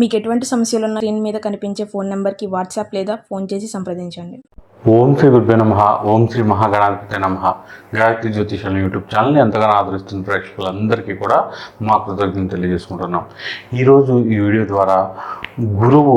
మీకు ఎటువంటి సమస్యలు ఉన్న స్క్రీన్ మీద కనిపించే ఫోన్ నెంబర్కి వాట్సాప్ లేదా ఫోన్ చేసి సంప్రదించండి. ఓం శ్రీ గురుభ్యో నమ ఓం శ్రీ మహాగణాధిపతి నమ. గాయత్రి జ్యోతిషాల యూట్యూబ్ ఛానల్ని ఎంతగానో ఆదరిస్తున్న ప్రేక్షకులందరికీ కూడా మా కృతజ్ఞతలు తెలియజేసుకుంటున్నాం. ఈరోజు ఈ వీడియో ద్వారా గురువు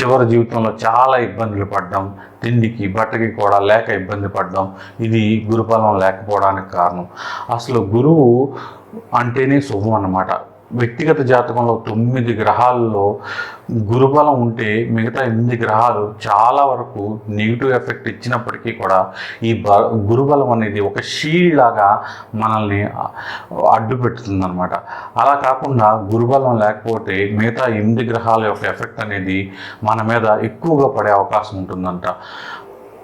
చివరి జీవితంలో చాలా ఇబ్బందులు పడ్డం. తిండికి బట్టకి కూడా లేక ఇబ్బంది పడడం. ఇది గురుఫలం లేకపోవడానికి కారణం. అసలు గురువు అంటేనే శుభం అన్నమాట. వ్యక్తిగత జాతకంలో తొమ్మిది గ్రహాల్లో గురుబలం ఉంటే మిగతా ఎనిమిది గ్రహాలు చాలా వరకు నెగిటివ్ ఎఫెక్ట్ ఇచ్చినప్పటికీ కూడా ఈ బ గురుబలం అనేది ఒక షీల్డ్ లాగా మనల్ని అడ్డు పెడుతుంది అనమాట అలా కాకుండా గురుబలం లేకపోతే మిగతా ఎనిమిది గ్రహాల యొక్క ఎఫెక్ట్ అనేది మన మీద ఎక్కువగా పడే అవకాశం ఉంటుందంట.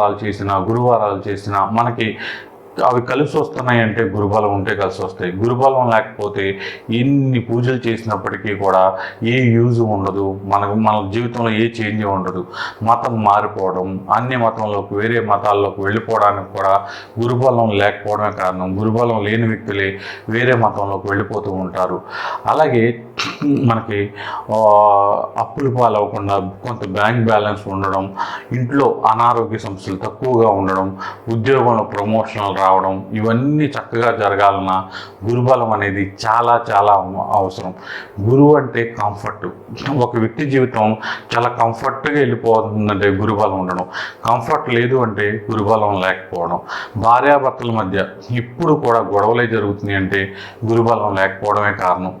సోమవారాలు చేసిన గురువారాలు చేసిన మనకి అవి కలిసి వస్తున్నాయి అంటే గురుబలం ఉంటే కలిసి వస్తాయి. గురుబలం లేకపోతే ఎన్ని పూజలు చేసినప్పటికీ కూడా ఏ యూజ్ ఉండదు. మనకు మన జీవితంలో ఏ చేంజ్ ఉండదు. మతం మారిపోవడం అన్ని మతంలోకి వేరే మతాల్లోకి వెళ్ళిపోవడానికి కూడా గురుబలం లేకపోవడమే కారణం. గురుబలం లేని వ్యక్తులే వేరే మతంలోకి వెళ్ళిపోతూ ఉంటారు. అలాగే మనకి అప్పులు పాలవకుండా కొంత బ్యాంక్ బ్యాలెన్స్ ఉండడం ఇంట్లో అనారోగ్య సమస్యలు తక్కువగా ఉండడం ఉద్యోగంలో ప్రమోషన్లు రావడం ఇవన్నీ చక్కగా జరగాలన్నా గురుబలం అనేది చాలా చాలా అవసరం. గురువు అంటే కంఫర్ట్. ఒక వ్యక్తి జీవితం చాలా కంఫర్ట్గా వెళ్ళిపోతుందంటే గురుబలం ఉండడం. కంఫర్ట్ లేదు అంటే గురుబలం లేకపోవడం. భార్యాభర్తల మధ్య ఇప్పుడు కూడా గొడవలే జరుగుతున్నాయి అంటే గురుబలం లేకపోవడమే కారణం.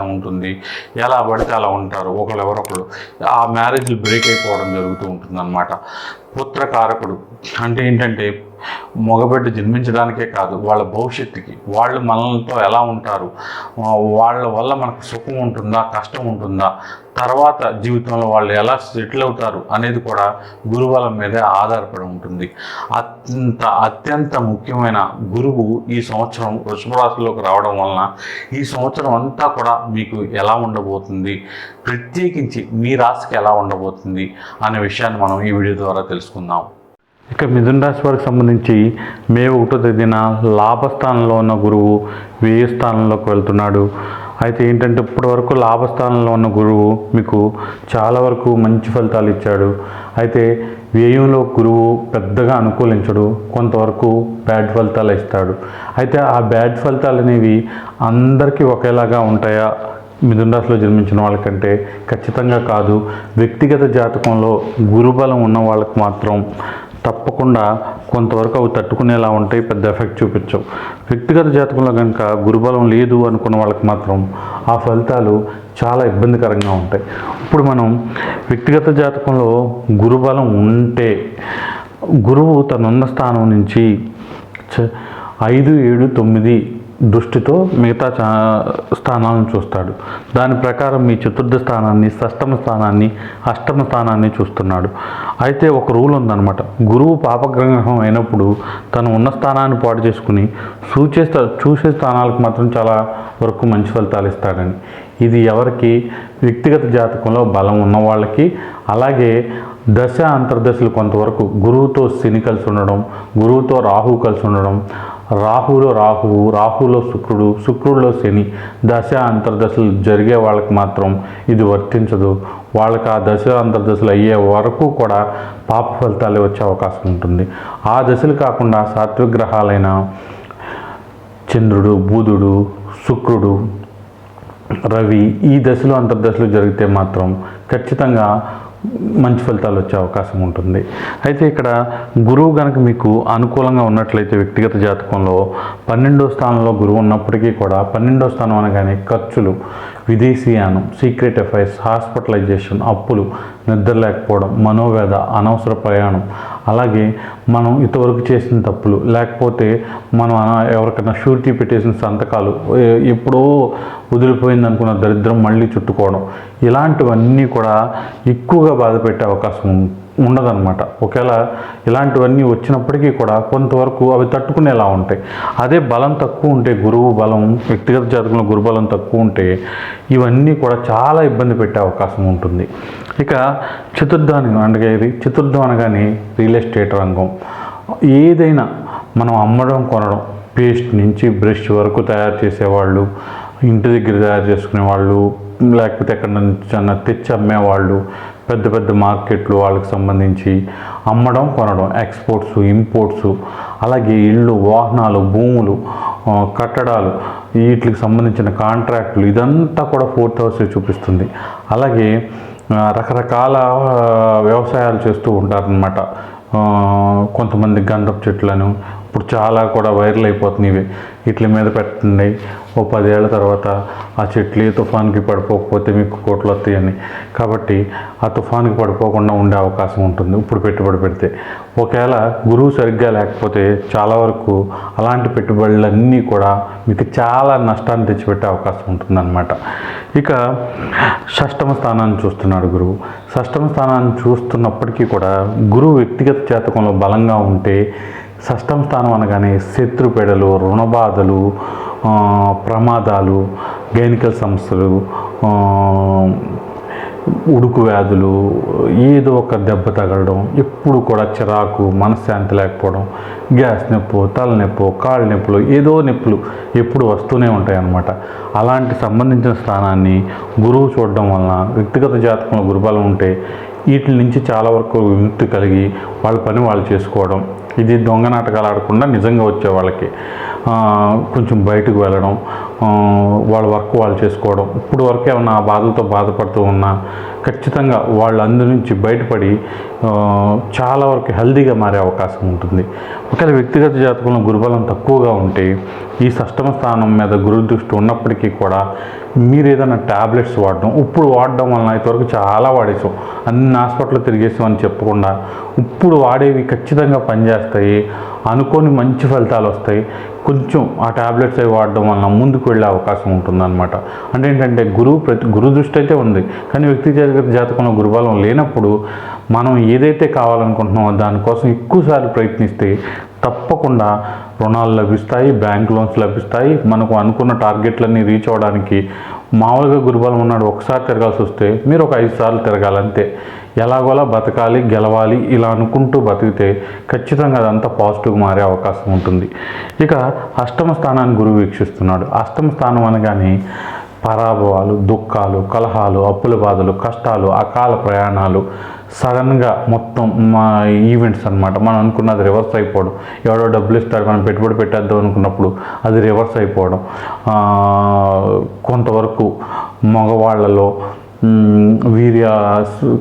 ఉంటుంది. ఎలా పడితే అలా ఉంటారు. ఒకళ్ళు ఎవరొకరు ఆ మ్యారేజ్లు బ్రేక్ అయిపోవడం జరుగుతూ ఉంటుంది పుత్రకారకుడు అంటే ఏంటంటే మగబిడ్డ జన్మించడానికే కాదు వాళ్ళ భవిష్యత్తుకి. వాళ్ళు మనలతో ఎలా ఉంటారు? వాళ్ళ వల్ల మనకు సుఖం ఉంటుందా కష్టం ఉంటుందా? తర్వాత జీవితంలో వాళ్ళు ఎలా సెటిల్ అవుతారు అనేది కూడా గురుబలం మీదే ఆధారపడి ఉంటుంది. అత్యంత అత్యంత ముఖ్యమైన గురువు ఈ సంవత్సరం వృషభ రావడం వలన ఈ సంవత్సరం అంతా కూడా మీకు ఎలా ఉండబోతుంది? ప్రత్యేకించి మీ రాశికి ఎలా ఉండబోతుంది? అనే విషయాన్ని మనం ఈ వీడియో ద్వారా తెలుసుకుందాం. ఇక మిథున రాశి వారికి సంబంధించి మే ఒకటో తేదీన లాభస్థానంలో ఉన్న గురువు వ్యయ స్థానంలోకి వెళ్తున్నాడు. అయితే ఏంటంటే ఇప్పటి వరకు లాభస్థానంలో ఉన్న గురువు మీకు చాలా వరకు మంచి ఫలితాలు ఇచ్చాడు. అయితే వ్యయంలో గురువు పెద్దగా అనుకూలించడు కొంతవరకు బ్యాడ్ ఫలితాలు ఇస్తాడు. అయితే ఆ బ్యాడ్ ఫలితాలు అనేవి అందరికీ ఒకేలాగా ఉంటాయా? మిథున రాశిలో జన్మించిన వాళ్ళకంటే ఖచ్చితంగా కాదు. వ్యక్తిగత జాతకంలో గురుబలం ఉన్న వాళ్ళకి మాత్రం తప్పకుండా కొంతవరకు అవి తట్టుకునేలా ఉంటాయి పెద్ద ఎఫెక్ట్ చూపించవు. వ్యక్తిగత జాతకంలో కనుక గురుబలం లేదు అనుకున్న వాళ్ళకి మాత్రం ఆ ఫలితాలు చాలా ఇబ్బందికరంగా ఉంటాయి. ఇప్పుడు మనం వ్యక్తిగత జాతకంలో గురుబలం ఉంటే గురువు తనున్న స్థానం నుంచి చ- ఐదు ఏడు తొమ్మిది దృష్టితో మిగతా చా స్థానాలను చూస్తాడు. దాని ప్రకారం మీ చతుర్థ స్థానాన్ని షష్టమ స్థానాన్ని అష్టమ స్థానాన్ని చూస్తున్నాడు. అయితే ఒక రూల్ ఉందన్నమాట. గురువు పాపగ్రహం అయినప్పుడు తను ఉన్న స్థానాన్ని పాటు చేసుకుని సూచే చూసే స్థానాలకు మాత్రం చాలా వరకు మంచి ఫలితాలు ఇస్తాడని. ఇది ఎవరికి? వ్యక్తిగత జాతకంలో బలం ఉన్న వాళ్ళకి. అలాగే దశ అంతర్దశలు కొంతవరకు గురువుతో శని కలిసి ఉండడం గురువుతో రాహు కలిసి ఉండడం రాహులో రాహువు రాహులో శుక్రుడు శుక్రుడిలో శని దశ అంతర్దశలు జరిగే వాళ్ళకి మాత్రం ఇది వర్తించదు. వాళ్ళకి ఆ దశ అంతర్దశలు అయ్యే వరకు కూడా పాప ఫలితాలు వచ్చే అవకాశం ఉంటుంది. ఆ దశలు కాకుండా సాత్విక గ్రహాలైన చంద్రుడు బుధుడు శుక్రుడు రవి ఈ దశలో అంతర్దశలు జరిగితే మాత్రం ఖచ్చితంగా మంచి ఫలితాలు వచ్చే అవకాశం ఉంటుంది. అయితే ఇక్కడ గురువు కనుక మీకు అనుకూలంగా ఉన్నట్లయితే వ్యక్తిగత జాతకంలో పన్నెండో స్థానంలో గురువు ఉన్నప్పటికీ కూడా పన్నెండో స్థానం అనగానే ఖర్చులు. విదేశీయానం సీక్రెట్ అఫైర్స్ హాస్పిటలైజేషన్ అప్పులు నిద్ర లేకపోవడం మనోవేద అనవసర ప్రయాణం. అలాగే మనం ఇంతవరకు చేసిన తప్పులు లేకపోతే మనం అన- ఎవరికైనా షూరిటీ పెట్టేసిన సంతకాలు ఎప్పుడో వదిలిపోయింది అనుకున్న దరిద్రం మళ్ళీ చుట్టుకోవడం. ఇలాంటివన్నీ కూడా ఎక్కువగా బాధ పెట్టే అవకాశం ఉంది ఉండదన్నమాట. ఒకవేళ ఇలాంటివన్నీ వచ్చినప్పటికీ కూడా కొంతవరకు అవి తట్టుకునేలా ఉంటాయి. అదే బలం తక్కువ ఉంటే గురువు బలం వ్యక్తిగత జాతకంలో గురు బలం తక్కువ ఉంటే ఇవన్నీ కూడా చాలా ఇబ్బంది పెట్టే అవకాశం ఉంటుంది. ఇక చతుర్థాన్ని అంటే ఇది చతుర్థం అనగానే రియల్ ఎస్టేట్ రంగం. ఏదైనా మనం అమ్మడం కొనడం పేస్ట్ నుంచి బ్రష్ వరకు తయారు చేసేవాళ్ళు ఇంటి దగ్గర తయారు చేసుకునే వాళ్ళు లేకపోతే ఎక్కడ నుంచి తెచ్చి అమ్మేవాళ్ళు పెద్ద పెద్ద మార్కెట్లు వాళ్ళకి సంబంధించి అమ్మడం కొనడం ఎక్స్పోర్ట్స్ ఇంపోర్ట్స్ అలాగే ఇళ్ళు వాహనాలు భూములు కట్టడాలు వీటికి సంబంధించిన కాంట్రాక్టులు ఇదంతా కూడా ఫోర్త్ హౌస్ చూపిస్తుంది. అలాగే రకరకాల వ్యవసాయాలు చేస్తూ ఉంటారనమాట కొంతమంది గంధపు చెట్లను ఇప్పుడు చాలా కూడా వైరల్ అయిపోతున్నాయి ఇవి. ఇట్ల మీద పెట్టండి. ఓ పదేళ్ళ తర్వాత ఆ చెట్లు తుఫాన్కి పడిపోకపోతే మీకు కోట్లు వస్తాయని. కాబట్టి ఆ తుఫాన్కి పడిపోకుండా ఉండే అవకాశం ఉంటుంది ఇప్పుడు పెట్టుబడి పెడితే. ఒకవేళ గురువు సరిగ్గా లేకపోతే చాలా వరకు అలాంటి పెట్టుబడులన్నీ కూడా మీకు చాలా నష్టాన్ని తెచ్చిపెట్టే అవకాశం ఉంటుందన్నమాట. ఇక షష్టమ స్థానాన్ని చూస్తున్నాడు గురువు. షష్టమ స్థానాన్ని చూస్తున్నప్పటికీ కూడా గురువు వ్యక్తిగత జాతకంలో బలంగా ఉంటే షష్టం స్థానం అనగానే శత్రుపేడలు రుణబాధలు ప్రమాదాలు గైనికల్ సమస్యలు ఉడుకు వ్యాధులు ఏదో ఒక దెబ్బ తగలడం ఎప్పుడు కూడా చిరాకు మనశ్శాంతి లేకపోవడం గ్యాస్ నొప్పు తలనొప్పు కాళ్ళ నొప్పులు ఏదో నొప్పులు ఎప్పుడు వస్తూనే ఉంటాయి అన్నమాట అలాంటి సంబంధించిన స్థానాన్ని గురువు చూడడం వలన వ్యక్తిగత జాతకంలో గురుబలం ఉంటే వీటి నుంచి చాలా వరకు విముక్తి కలిగి వాళ్ళ పని వాళ్ళు చేసుకోవడం ఇది దొంగ నాటకాలు ఆడకుండా నిజంగా వచ్చే వాళ్ళకి కొంచెం బయటకు వెళ్ళడం వాళ్ళ వర్క్ వాళ్ళు చేసుకోవడం ఇప్పుడు వరకు ఏమన్నా బాధలతో బాధపడుతూ ఉన్నా ఖచ్చితంగా వాళ్ళందరి నుంచి బయటపడి చాలా వరకు హెల్దీగా మారే అవకాశం ఉంటుంది. ఒకవేళ వ్యక్తిగత జాతకంలో గురుబలం తక్కువగా ఉంటే ఈ సష్టమ స్థానం మీద గురు దృష్టి ఉన్నప్పటికీ కూడా మీరు ఏదైనా ట్యాబ్లెట్స్ వాడడం ఇప్పుడు వాడడం వలన ఇంతవరకు చాలా వాడేసాం అన్ని హాస్పిటల్ తిరిగేసాం అని చెప్పకుండా ఇప్పుడు వాడేవి ఖచ్చితంగా పనిచేస్తాయి. అనుకోని మంచి ఫలితాలు వస్తాయి. కొంచెం ఆ ట్యాబ్లెట్స్ అవి వాడడం వలన ముందుకు వెళ్ళే అవకాశం ఉంటుందన్నమాట. అంటే ఏంటంటే గురువు ప్రతి గురు దృష్టి అయితే ఉంది. కానీ వ్యక్తి వ్యక్తిగత జాతకంలో గురుబలం లేనప్పుడు మనం ఏదైతే కావాలనుకుంటున్నామో దానికోసం ఎక్కువసార్లు ప్రయత్నిస్తే తప్పకుండా రుణాలు లభిస్తాయి బ్యాంక్ లోన్స్ లభిస్తాయి. మనకు అనుకున్న టార్గెట్లన్నీ రీచ్ అవ్వడానికి మామూలుగా గురుబలం ఉన్నాడు ఒకసారి తిరగాల్సి వస్తే మీరు ఒక ఐదు సార్లు తిరగాలంతే. ఎలాగోలా బతకాలి గెలవాలి ఇలా అనుకుంటూ బతికితే ఖచ్చితంగా అదంతా పాజిటివ్ మారే అవకాశం ఉంటుంది. ఇక అష్టమ స్థానాన్ని గురువు వీక్షిస్తున్నాడు. అష్టమ స్థానం అనగానే పరాభవాలు దుఃఖాలు కలహాలు అప్పుల బాధలు కష్టాలు అకాల ప్రయాణాలు సడన్గా మొత్తం మా ఈవెంట్స్ అన్నమాట. మనం అనుకున్నది రివర్స్ అయిపోవడం. ఎవడో డబ్బులు ఇస్తాడు మనం పెట్టుబడి పెట్టేద్దాం అనుకున్నప్పుడు అది రివర్స్ అయిపోవడం. కొంతవరకు మగవాళ్ళలో వీర్య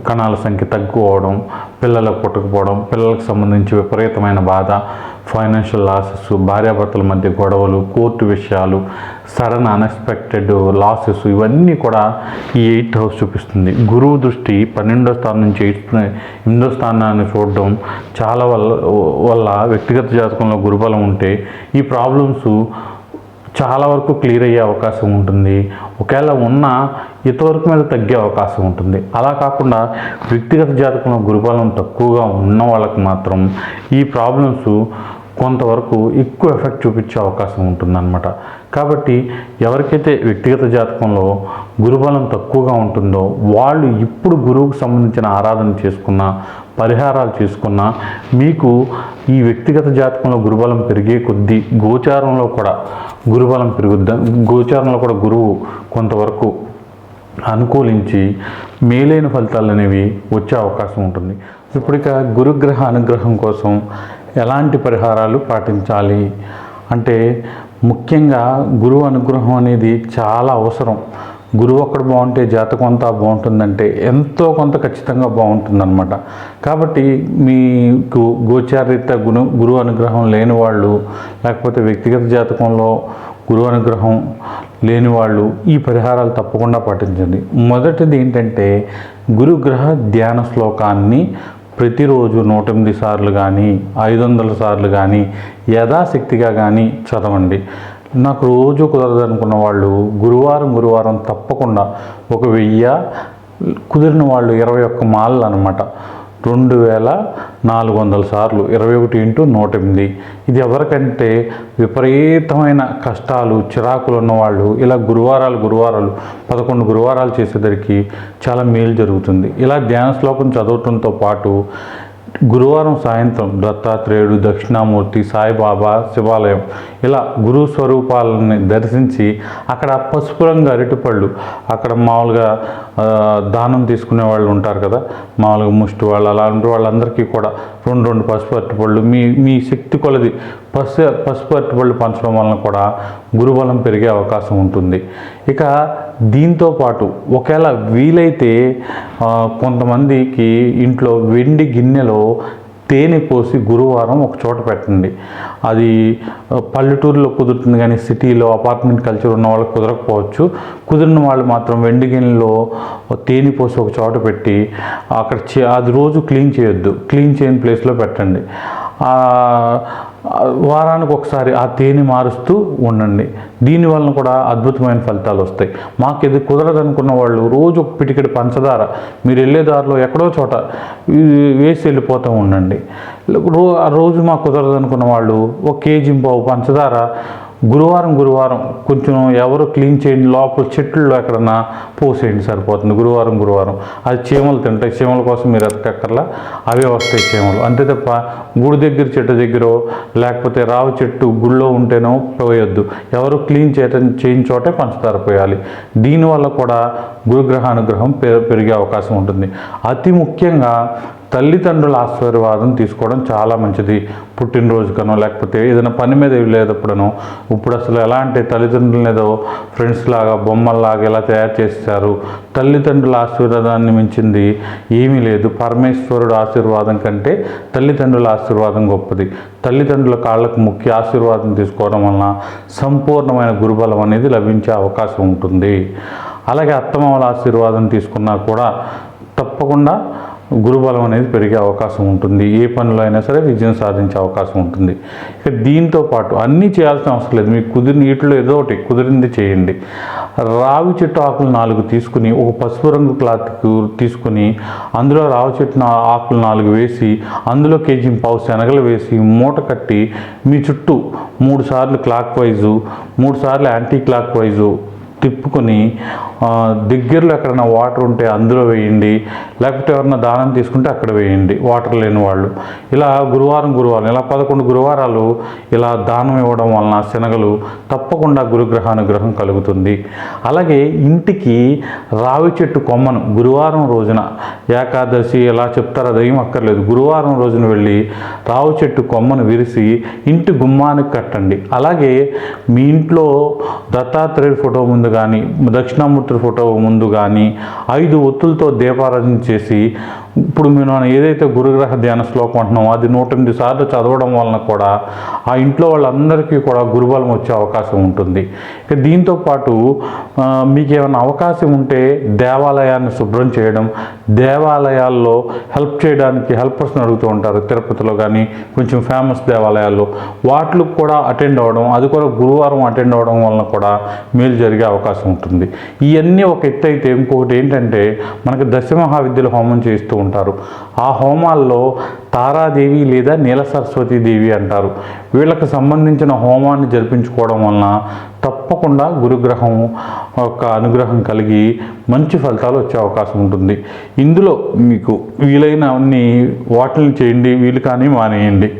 కణాల సంఖ్య తగ్గిపోవడం పిల్లలకు పుట్టకపోవడం పిల్లలకు సంబంధించి విపరీతమైన బాధ ఫైనాన్షియల్ లాసెస్ భార్యాభర్తల మధ్య గొడవలు కోర్టు విషయాలు సడన్ అన్ఎక్స్పెక్టెడ్ లాసెస్ ఇవన్నీ కూడా ఈ ఎయిత్ హౌస్ చూపిస్తుంది. గురువు దృష్టి పన్నెండో స్థానం నుంచి ఎయిత్ ఎనిమిదో స్థానాన్ని చూడడం చాలా వల్ల వల్ల వ్యక్తిగత జాతకంలో గురుబలం ఉంటే ఈ ప్రాబ్లమ్స్ చాలా వరకు క్లియర్ అయ్యే అవకాశం ఉంటుంది. ఒకవేళ ఉన్న ఇంతవరకు మీద తగ్గే అవకాశం ఉంటుంది. అలా కాకుండా వ్యక్తిగత జాతకంలో గురుబలం తక్కువగా ఉన్న వాళ్ళకి మాత్రం ఈ ప్రాబ్లమ్స్ కొంతవరకు ఎక్కువ ఎఫెక్ట్ చూపించే అవకాశం ఉంటుందన్నమాట. కాబట్టి ఎవరికైతే వ్యక్తిగత జాతకంలో గురుబలం తక్కువగా ఉంటుందో వాళ్ళు ఇప్పుడు గురువుకు సంబంధించిన ఆరాధన చేసుకున్న పరిహారాలు చేసుకున్న మీకు ఈ వ్యక్తిగత జాతకంలో గురుబలం పెరిగే కొద్దీ గోచారంలో కూడా గురుబలం పెరుగుద్ద గోచారంలో కూడా గురువు కొంతవరకు అనుకూలించి మేలైన ఫలితాలు అనేవి వచ్చే అవకాశం ఉంటుంది. ఇప్పుడు ఇక గురుగ్రహ అనుగ్రహం కోసం ఎలాంటి పరిహారాలు పాటించాలి? అంటే ముఖ్యంగా గురువు అనుగ్రహం అనేది చాలా అవసరం. గురువు ఒక్కడు బాగుంటే జాతకం అంతా బాగుంటుందంటే ఎంతో కొంత ఖచ్చితంగా బాగుంటుందన్నమాట. కాబట్టి మీకు గోచారిత గురు గురువు అనుగ్రహం లేని వాళ్ళు లేకపోతే వ్యక్తిగత జాతకంలో గురువు అనుగ్రహం లేని వాళ్ళు ఈ పరిహారాలు తప్పకుండా పాటించండి. మొదటిది ఏంటంటే గురుగ్రహ ధ్యాన శ్లోకాన్ని ప్రతిరోజు నూట ఎనిమిది సార్లు కానీ ఐదు వందల సార్లు కానీ యథాశక్తిగా కానీ చదవండి. నాకు రోజు కుదరదు అనుకున్న వాళ్ళు గురువారం గురువారం తప్పకుండా ఒక వెయ్యి కుదిరిన వాళ్ళు ఇరవై ఒక్క మాలలు అనమాట రెండు వేల నాలుగు వందల సార్లు ఇరవై ఒకటి ఇంటూ నూట ఎనిమిది. ఇది ఎవరికంటే విపరీతమైన కష్టాలు చిరాకులు ఉన్నవాళ్ళు ఇలా గురువారాలు గురువారాలు పదకొండు గురువారాలు చేసేసరికి చాలా మేలు జరుగుతుంది. ఇలా ధ్యాన శ్లోకం చదవటంతో పాటు గురువారం సాయంత్రం దత్తాత్రేయుడు దక్షిణామూర్తి సాయిబాబా శివాలయం. ఇలా గురు స్వరూపాలని దర్శించి అక్కడ పసుపు రంగు అరటిపళ్ళు అక్కడ మామూలుగా దానం తీసుకునే వాళ్ళు ఉంటారు కదా మామూలుగా ముష్టి వాళ్ళు అలాంటి వాళ్ళందరికీ కూడా రెండు రెండు పసుపు అరటిపళ్ళు మీ మీ శక్తి కొలది పసు పసుపు అరటిపళ్ళు పంచడం వలన కూడా గురుబలం పెరిగే అవకాశం ఉంటుంది. ఇక దీంతో పాటు ఒకవేళ వీలైతే కొంతమందికి ఇంట్లో వెండి గిన్నెలో తేనె పోసి గురువారం ఒక చోట పెట్టండి. అది పల్లెటూరులో కుదురుతుంది కానీ సిటీలో అపార్ట్మెంట్ కల్చర్ ఉన్న వాళ్ళకి కుదరకపోవచ్చు. కుదిరిన వాళ్ళు మాత్రం వెండి గిన్నెలో తేనె పోసి ఒక చోట పెట్టి అక్కడ చే- అది రోజు క్లీన్ చేయొద్దు. క్లీన్ చేయని ప్లేస్లో పెట్టండి. వారానికి ఒకసారి ఆ తేనె మారుస్తూ ఉండండి. దీనివలన కూడా అద్భుతమైన ఫలితాలు వస్తాయి. మాకు ఇది కుదరదనుకున్న వాళ్ళు రోజు ఒక పిటికెడు పంచదార. మీరు వెళ్ళే దారిలో ఎక్కడో చోట వేసి వెళ్ళిపోతూ ఉండండి. రో ఆ రోజు మాకు కుదరదనుకున్న వాళ్ళు ఒక కేజీ పావు పంచదార గురువారం గురువారం కొంచెం ఎవరు క్లీన్ చేయండి లోపల చెట్లు ఎక్కడన్నా పోసేయండి సరిపోతుంది. గురువారం గురువారం. అది చీమలు తింటాయి. చీమల కోసం మీరు ఎత్తకక్కర్లా. అవే వస్తాయి చీమలు. అంతే తప్ప గుడి దగ్గర చెట్టు దగ్గర లేకపోతే రావి చెట్టు గుళ్ళో ఉంటేనో పోయొద్దు. ఎవరు క్లీన్ చేయటం చేయని చోటే పంచదార పోయాలి. దీనివల్ల కూడా గురుగ్రహానుగ్రహం పె- పెరిగే అవకాశం ఉంటుంది. అతి ముఖ్యంగా తల్లిదండ్రుల ఆశీర్వాదం తీసుకోవడం చాలా మంచిది. పుట్టినరోజుకనో లేకపోతే ఏదైనా పని మీద లేదప్పుడనో ఇప్పుడు అసలు ఎలా అంటే తల్లిదండ్రులను ఏదో ఫ్రెండ్స్ లాగా బొమ్మల్లాగా ఎలా తయారు చేస్తారు తల్లిదండ్రుల ఆశీర్వాదాన్ని మించింది ఏమీ లేదు. పరమేశ్వరుడు ఆశీర్వాదం కంటే తల్లిదండ్రుల ఆశీర్వాదం గొప్పది. తల్లిదండ్రుల కాళ్ళకు ముఖ్య ఆశీర్వాదం తీసుకోవడం వలన సంపూర్ణమైన గురుబలం అనేది లభించే అవకాశం ఉంటుంది. అలాగే అత్తమామల ఆశీర్వాదం తీసుకున్నా కూడా తప్పకుండా గురుబలం అనేది పెరిగే అవకాశం ఉంటుంది. ఏ పనిలో అయినా సరే విజయం సాధించే అవకాశం ఉంటుంది. ఇక దీంతో పాటు అన్నీ చేయాల్సిన అవసరం లేదు. మీకు కుదిరిన వీటిలో ఏదో ఒకటి కుదిరింది చేయండి. రావి చెట్టు ఆకులు నాలుగు తీసుకుని ఒక పసుపు రంగు క్లాత్ తీసుకుని అందులో రావి చెట్టు ఆకులు నాలుగు వేసి అందులో కేజీ పావు శనగలు వేసి మూట కట్టి మీ చుట్టూ మూడు సార్లు క్లాక్ వైజు మూడు సార్లు యాంటీ క్లాక్ వైజు తిప్పుకొని దగ్గరలో ఎక్కడైనా వాటర్ ఉంటే అందులో వేయండి లేకపోతే ఎవరైనా దానం తీసుకుంటే అక్కడ వేయండి వాటర్ లేని వాళ్ళు. ఇలా గురువారం గురువారం ఇలా పదకొండు గురువారాలు ఇలా దానం ఇవ్వడం వలన శనగలు తప్పకుండా గురుగ్రహానుగ్రహం కలుగుతుంది. అలాగే ఇంటికి రావి చెట్టు కొమ్మను గురువారం రోజున ఏకాదశి ఎలా చెప్తారో అదేం అక్కర్లేదు. గురువారం రోజున వెళ్ళి రావి చెట్టు కొమ్మను విరిసి ఇంటి గుమ్మానికి కట్టండి. అలాగే మీ ఇంట్లో దత్తాత్రేయుడి ఫోటో ముందు కానీ దక్షిణామూర్తి ఫోటో ముందు కానీ ఐదు ఒత్తులతో దీపారాధన చేసి ఇప్పుడు మనం ఏదైతే గురుగ్రహ ధ్యాన శ్లోకం అంటున్నామో అది నూట ఎనిమిది సార్లు చదవడం వలన కూడా ఆ ఇంట్లో వాళ్ళందరికీ కూడా గురుబలం వచ్చే అవకాశం ఉంటుంది. ఇక దీంతో పాటు మీకు ఏమైనా అవకాశం ఉంటే దేవాలయాన్ని శుభ్రం చేయడం దేవాలయాల్లో హెల్ప్ చేయడానికి హెల్పర్స్ని అడుగుతూ ఉంటారు తిరుపతిలో కానీ కొంచెం ఫేమస్ దేవాలయాల్లో. వాటికి కూడా అటెండ్ అవ్వడం అది కూడా గురువారం అటెండ్ అవ్వడం వలన కూడా మేలు జరిగే అవకాశం ఉంటుంది. ఇవన్నీ ఒక ఎత్తు అయితే ఇంకొకటి ఏంటంటే మనకి దశమహావిద్యల హోమం చేస్తూ ఉంటారు. ఆ హోమాల్లో తారాదేవి లేదా నీల దేవి అంటారు. వీళ్ళకు సంబంధించిన హోమాన్ని జరిపించుకోవడం వలన తప్పకుండా గురుగ్రహం యొక్క అనుగ్రహం కలిగి మంచి ఫలితాలు వచ్చే అవకాశం ఉంటుంది. ఇందులో మీకు వీలైన అన్ని వాటిని చేయండి వీలు కానీ మానేయండి.